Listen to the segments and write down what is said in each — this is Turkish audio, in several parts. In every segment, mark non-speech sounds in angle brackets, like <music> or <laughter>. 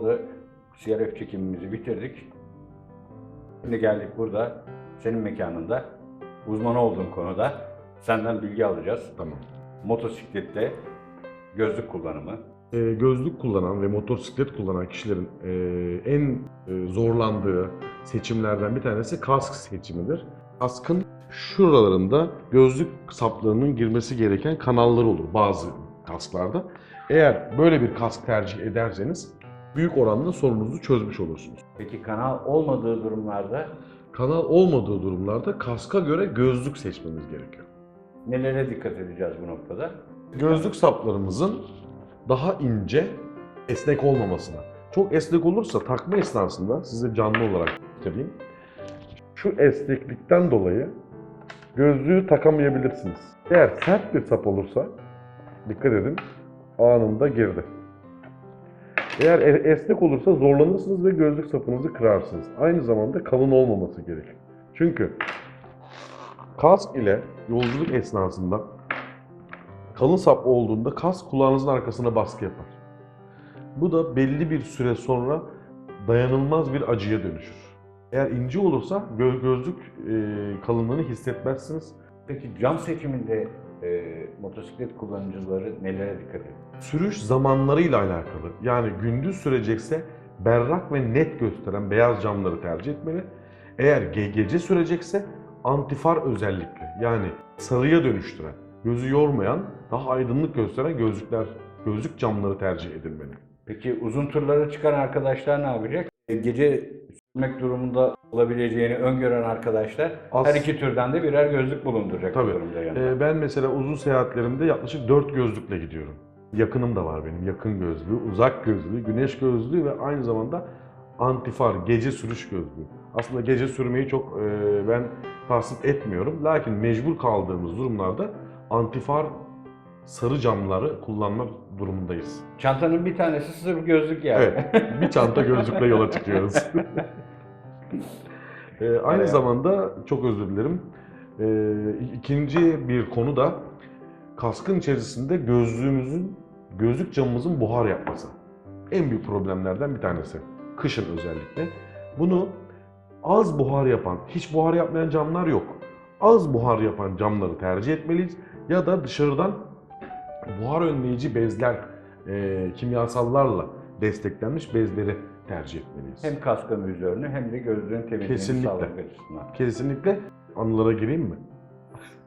Burada CRF çekimimizi bitirdik. Şimdi geldik burada senin mekanında uzman olduğun konuda senden bilgi alacağız. Tamam. Motosiklette gözlük kullanımı, Ee, gözlük kullanan ve motosiklet kullanan kişilerin e, en e, zorlandığı seçimlerden bir tanesi kask seçimidir. Kaskın şuralarında gözlük saplarının girmesi gereken kanallar olur bazı kasklarda. Eğer böyle bir kask tercih ederseniz büyük oranda sorununuzu çözmüş olursunuz. Peki kanal olmadığı durumlarda Kanal olmadığı durumlarda kaska göre gözlük seçmemiz gerekiyor. nelere dikkat edeceğiz bu noktada? Gözlük saplarımızın daha ince, esnek olmamasına. Çok esnek olursa takma esnasında size canlı olarak göstereyim. Şu esneklikten dolayı gözlüğü takamayabilirsiniz. Eğer sert bir sap olursa dikkat edin anında girdi. Eğer esnek olursa zorlanırsınız ve gözlük sapınızı kırarsınız. Aynı zamanda kalın olmaması gerekir. Çünkü kask ile yolculuk esnasında kalın sap olduğunda kask kulağınızın arkasına baskı yapar. Bu da belli bir süre sonra dayanılmaz bir acıya dönüşür. Eğer ince olursa gö- gözlük kalınlığını hissetmezsiniz. Peki cam seçiminde e, motosiklet kullanıcıları nelere dikkat ediyor? Sürüş zamanlarıyla alakalı. Yani gündüz sürecekse berrak ve net gösteren beyaz camları tercih etmeli. Eğer ge- gece sürecekse antifar özellikli yani sarıya dönüştüren, gözü yormayan, daha aydınlık gösteren gözlükler, gözlük camları tercih edilmeli. Peki uzun turlara çıkan arkadaşlar ne yapacak? Gece sürmek durumunda olabileceğini öngören arkadaşlar As- her iki türden de birer gözlük bulunduracak bu Tabii. durumda yanında. Ee, ben mesela uzun seyahatlerimde yaklaşık 4 gözlükle gidiyorum. Yakınım da var benim. Yakın gözlüğü, uzak gözlüğü, güneş gözlüğü ve aynı zamanda antifar, gece sürüş gözlüğü. Aslında gece sürmeyi çok e, ben tasvip etmiyorum. Lakin mecbur kaldığımız durumlarda antifar sarı camları kullanmak durumundayız. Çantanın bir tanesi sırf gözlük yani. Evet, bir çanta gözlükle yola çıkıyoruz. <laughs> Ee, aynı Evet. zamanda çok özür dilerim. Ee, ikinci bir konu da kaskın içerisinde gözlüğümüzün, gözlük camımızın buhar yapması. En büyük problemlerden bir tanesi. Kışın özellikle. Bunu az buhar yapan, hiç buhar yapmayan camlar yok. Az buhar yapan camları tercih etmeliyiz. Ya da dışarıdan buhar önleyici bezler, e, kimyasallarla desteklenmiş bezleri tercih etmeliyiz. Hem kaskın vizörünü hem de gözlüğün temizliğini Kesinlikle. sağlamak açısından. Kesinlikle anılara gireyim mi?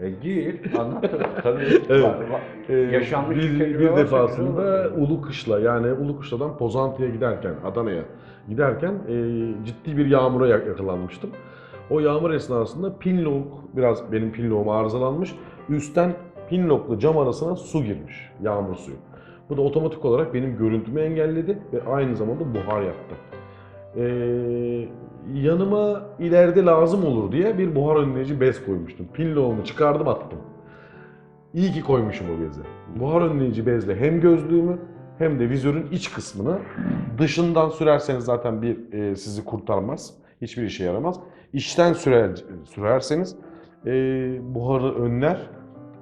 E, gir, anlat. <laughs> Tabii. Evet. var- var. Ee, Yaşanmış bir, bir varsa defasında olur. Ulukışla yani Ulukışla'dan Pozantı'ya giderken, Adana'ya giderken e, ciddi bir yağmura yak- yakalanmıştım. O yağmur esnasında pinlock, biraz benim pinlock'um arızalanmış. Üstten pinlock'la cam arasına su girmiş, yağmur suyu. Bu da otomatik olarak benim görüntümü engelledi ve aynı zamanda buhar yaptı. Ee, yanıma ileride lazım olur diye bir buhar önleyici bez koymuştum. Pinlock'umu çıkardım attım. İyi ki koymuşum o bezi. Buhar önleyici bezle hem gözlüğümü hem de vizörün iç kısmını dışından sürerseniz zaten bir e, sizi kurtarmaz. Hiçbir işe yaramaz. İçten sürer, sürerseniz e, buharı önler.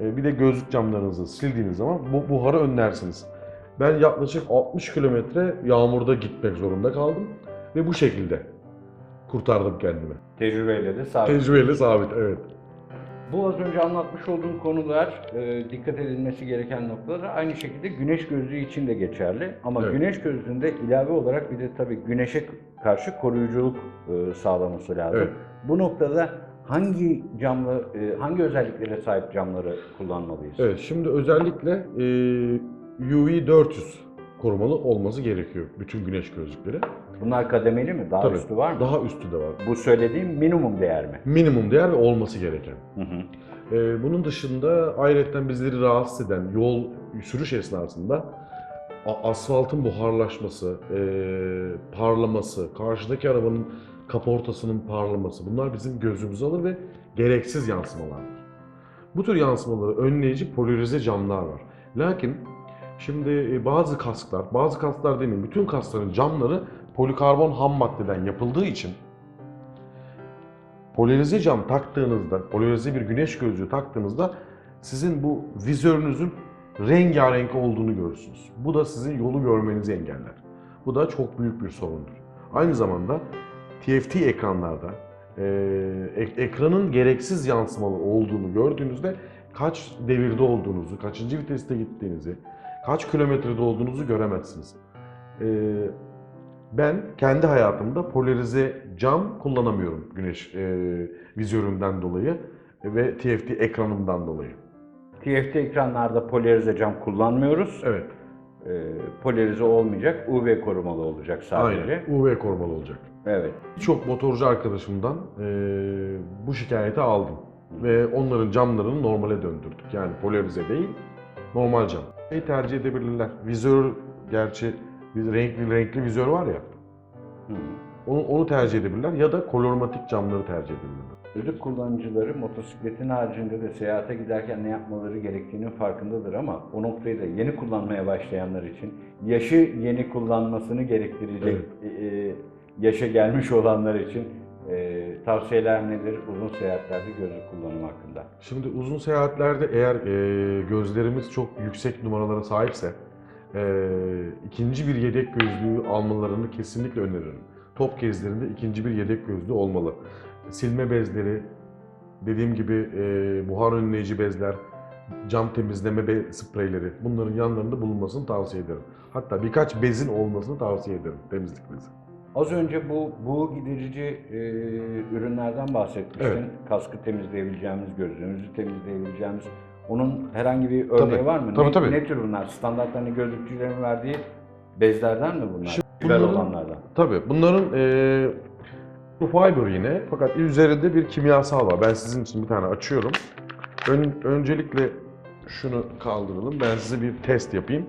E, bir de gözlük camlarınızı sildiğiniz zaman bu buharı önlersiniz. Ben yaklaşık 60 kilometre yağmurda gitmek zorunda kaldım ve bu şekilde kurtardım kendimi. Tecrübeyle de sabit. Tecrübeyle sabit, evet. Bu az önce anlatmış olduğum konular, e, dikkat edilmesi gereken noktalar aynı şekilde güneş gözlüğü için de geçerli. Ama Evet. güneş gözlüğünde ilave olarak bir de tabii güneşe karşı koruyuculuk e, sağlaması lazım. Evet. Bu noktada hangi camlı, e, hangi özelliklere sahip camları kullanmalıyız? Evet, şimdi özellikle e, UV 400 korumalı olması gerekiyor bütün güneş gözlükleri. Bunlar kademeli mi? Daha Tabii, üstü var mı? Daha üstü de var. Bu söylediğim minimum değer mi? Minimum değer ve olması gereken. Hı hı. E, bunun dışında ayrıca bizleri rahatsız eden yol sürüş esnasında asfaltın buharlaşması, e, parlaması, karşıdaki arabanın kaportasının parlaması bunlar bizim gözümüzü alır ve gereksiz yansımalardır. Bu tür yansımaları önleyici polarize camlar var. Lakin şimdi e, bazı kasklar, bazı kasklar demeyeyim, bütün kaskların camları polikarbon ham maddeden yapıldığı için polarize cam taktığınızda, polarize bir güneş gözlüğü taktığınızda sizin bu vizörünüzün rengarenk olduğunu görürsünüz. Bu da sizin yolu görmenizi engeller. Bu da çok büyük bir sorundur. Aynı zamanda TFT ekranlarda e, ek- ekranın gereksiz yansımalı olduğunu gördüğünüzde kaç devirde olduğunuzu, kaçıncı viteste gittiğinizi, kaç kilometrede olduğunuzu göremezsiniz. E, ben kendi hayatımda polarize cam kullanamıyorum güneş e, vizörümden dolayı ve TFT ekranımdan dolayı. TFT ekranlarda polarize cam kullanmıyoruz. Evet, Ee, polarize olmayacak, UV korumalı olacak sadece. aynen. UV korumalı olacak. Evet. Birçok motorcu arkadaşımdan e, bu şikayeti aldım. Ve onların camlarını normale döndürdük. Yani polarize değil, normal cam. Tercih edebilirler. Vizör, gerçi renkli renkli vizör var ya, Hı. onu, onu tercih edebilirler ya da kolormatik camları tercih edebilirler. Çocuk kullanıcıları motosikletin haricinde de seyahate giderken ne yapmaları gerektiğinin farkındadır ama o noktayı da yeni kullanmaya başlayanlar için yaşı yeni kullanmasını gerektirecek e, yaşa gelmiş olanlar için e, tavsiyeler nedir uzun seyahatlerde gözlük kullanımı hakkında? Şimdi uzun seyahatlerde eğer e, gözlerimiz çok yüksek numaralara sahipse e, ikinci bir yedek gözlüğü almalarını kesinlikle öneririm. Top gezlerinde ikinci bir yedek gözlüğü olmalı. Silme bezleri, dediğim gibi e, buhar önleyici bezler, cam temizleme be- spreyleri bunların yanlarında bulunmasını tavsiye ederim. Hatta birkaç bezin olmasını tavsiye ederim temizlik bezi. Az önce bu bu giderici e, ürünlerden bahsetmiştin. Evet. Kaskı temizleyebileceğimiz, gözlüğümüzü temizleyebileceğimiz. Onun herhangi bir örneği Tabii, var mı? tabii, ne, tabii. ne tür bunlar? Standart hani gözlükçülerin verdiği bezlerden mi bunlar? Şimdi Güzel bunların- olanlardan. Tabii bunların eee bu fiber yine fakat üzerinde bir kimyasal var. Ben sizin için bir tane açıyorum. Ön- öncelikle şunu kaldıralım. Ben size bir test yapayım.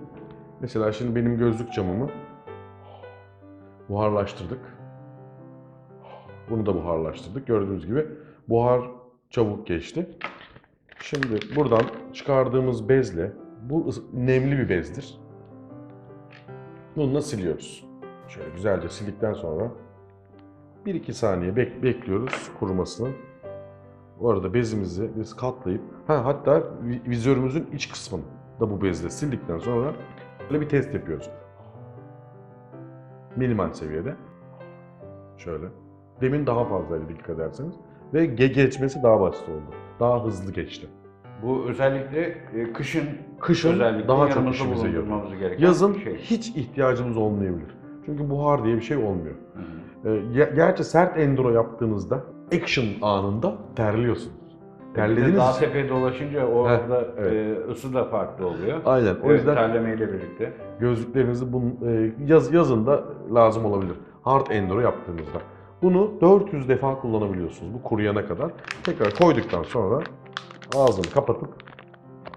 Mesela şimdi benim gözlük camımı buharlaştırdık. Bunu da buharlaştırdık. Gördüğünüz gibi buhar çabuk geçti. Şimdi buradan çıkardığımız bezle bu nemli bir bezdir. Bununla siliyoruz. Şöyle güzelce sildikten sonra 1-2 saniye bek- bekliyoruz kurumasını. Bu arada bezimizi biz katlayıp, ha hatta vi- vizörümüzün iç kısmını da bu bezle sildikten sonra böyle bir test yapıyoruz. Minimal seviyede. Şöyle. Demin daha fazlaydı dikkat ederseniz. Ve ge- geçmesi daha basit oldu. Daha hızlı geçti. Bu özellikle e, kışın Kışın özellikle daha çok işimize yarıyor. Yazın şey. hiç ihtiyacımız olmayabilir. Çünkü buhar diye bir şey olmuyor. Hı hı. Ge- gerçi sert enduro yaptığınızda action anında terliyorsunuz. Terlediğiniz Dağ tepeye dolaşınca orada evet. e, ısı da farklı oluyor. Aynen. O Evet, yüzden terlemeyle birlikte. gözlüklerinizi bunun, e, yaz, yazında lazım olabilir. Hard enduro yaptığınızda. Bunu 400 defa kullanabiliyorsunuz bu kuruyana kadar. Tekrar koyduktan sonra ağzını kapatıp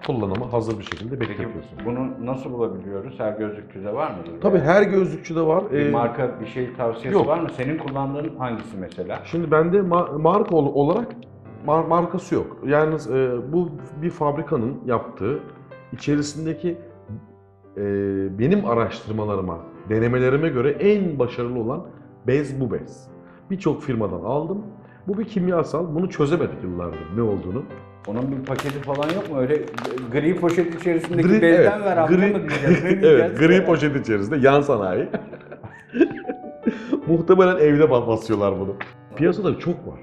kullanıma hazır bir şekilde bekletiyorsunuz. bunu nasıl bulabiliyoruz? Her gözlükçüde var mıdır? Tabii her gözlükçüde var. bir Ee, marka bir şey tavsiyesi yok. var mı? Senin kullandığın hangisi mesela? Şimdi bende ma- marka ol- olarak mar- markası yok. Yalnız e, bu bir fabrikanın yaptığı içerisindeki e, benim araştırmalarıma, denemelerime göre en başarılı olan bez bu bez. Birçok firmadan aldım. Bu bir kimyasal. Bunu çözemedik yıllardır ne olduğunu. Onun bir paketi falan yok mu? Öyle gri poşet içerisindeki Gri- bezden evet, ver gri- mı diyeceğiz? Ne <laughs> evet, gri poşet içerisinde yan sanayi. <laughs> Muhtemelen evde ba- basıyorlar bunu. Piyasada çok var.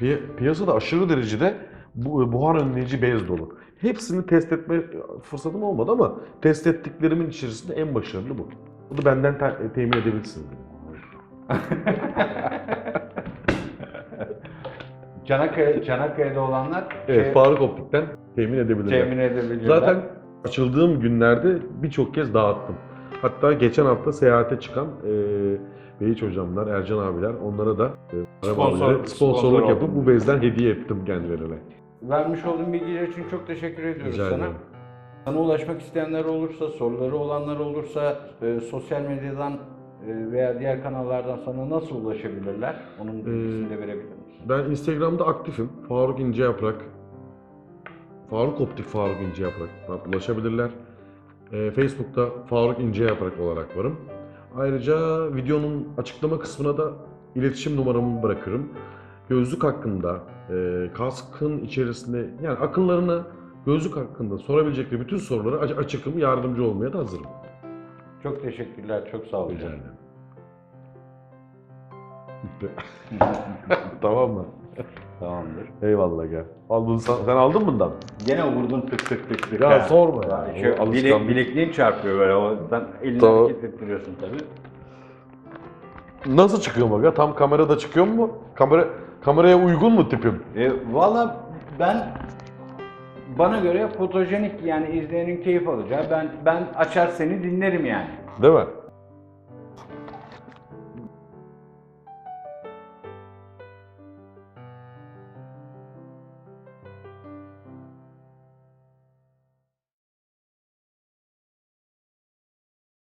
Piy- piyasada aşırı derecede bu, buhar önleyici bez dolu. Hepsini test etme fırsatım olmadı ama test ettiklerimin içerisinde en başarılı bu. Bunu benden te- temin edebilirsiniz. <laughs> Çanakkale, Çanakkale'de olanlar Evet, şey, Faruk Optik'ten temin edebilirler. temin edebilirler. Zaten açıldığım günlerde birçok kez dağıttım. Hatta geçen hafta seyahate çıkan e, Beyiç hocamlar, Ercan abiler onlara da e, Sponsor- sponsor sponsorluk oldum. yapıp bu bezden hediye ettim kendilerine. Vermiş olduğun bilgiler için çok teşekkür ediyoruz Rica sana. ederim. Sana ulaşmak isteyenler olursa, soruları olanlar olursa e, sosyal medyadan e, veya diğer kanallardan sana nasıl ulaşabilirler? Onun bilgisini de verebilir misin? Ben Instagram'da aktifim. Faruk İnce Yaprak. Faruk Optik Faruk İnce Yaprak ulaşabilirler. Ee, Facebook'ta Faruk İnce Yaprak olarak varım. Ayrıca videonun açıklama kısmına da iletişim numaramı bırakırım. Gözlük hakkında, e, kaskın içerisinde yani akıllarına gözlük hakkında sorabilecekleri bütün sorulara aç- açıkım, yardımcı olmaya da hazırım. Çok teşekkürler, çok sağ olun. Rica ederim. <laughs> <laughs> Tamam mı? Tamamdır. Eyvallah gel. Al bunu sen, sen aldın mı bundan? Gene vurdun tık tık tık tık. Ya ha. sorma ya. Şu O alışkanlık. bile, bilekliğin çarpıyor böyle. o- Sen elini Tamam. hareket ettiriyorsun tabii. Nasıl çıkıyor Maga? Tam kamerada çıkıyor mu? Kamera kameraya uygun mu tipim? E, Valla ben bana göre fotojenik yani izleyenin keyif alacağı. Ben ben açar seni dinlerim yani. Değil mi?